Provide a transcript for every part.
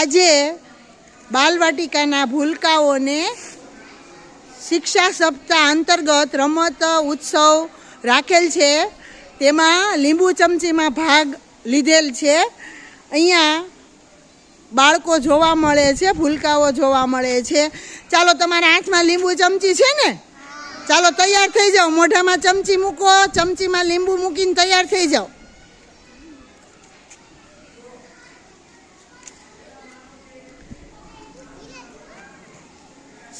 આજે બાલવાટિકાના ભૂલકાઓને શિક્ષા સપ્તાહ અંતર્ગત રમત ઉત્સવ રાખેલ છે. તેમાં લીંબુ ચમચીમાં ભાગ લીધેલ છે. અહીંયા બાળકો જોવા મળે છે, ભૂલકાઓ જોવા મળે છે. ચાલો, તમારા હાથમાં લીંબુ ચમચી છે ને? ચાલો, તૈયાર થઈ જાઓ. મોઢામાં ચમચી મૂકો, ચમચીમાં લીંબુ મૂકીને તૈયાર થઈ જાઓ.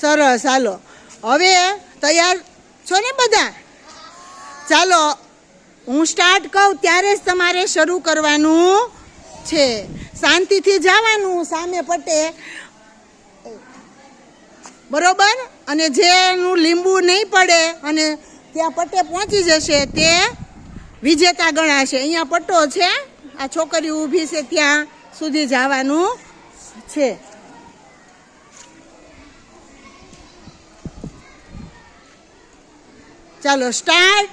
સરસ, હાલો. હવે તૈયાર છો ને બધા? ચાલો, હું સ્ટાર્ટ કહું, ત્યારે જ તમારે શરૂ કરવાનું છે. શાંતિથી જવાનું, સામે પટે. બરોબર? અને જેનું લીંબુ નહીં પડે અને ત્યાં પટ્ટે પહોંચી જશે, તે વિજેતા ગણાશે. અહીંયા પટ્ટો છે. આ છોકરી ઊભી છે ત્યાં સુધી જવાનું છે. ચાલો સ્ટાર્ટ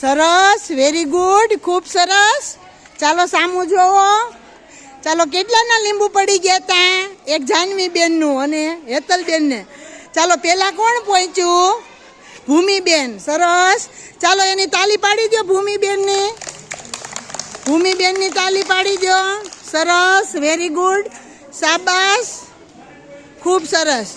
સરસ વેરી ગુડ ખૂબ સરસ. ચાલો સામું જોવો. ચાલો કેટલાના લીંબુ પડી ગયા તા? એક જાનવી બેનનું અને હેતલ બેનને ચાલો પેલા કોણ પહોંચ્યું? ભૂમિબેન, સરસ. ચાલો એની તાલી પાડી દો. ભૂમિબેનની તાલી પાડી દો. સરસ વેરી ગુડ સાબાસ ખૂબ સરસ.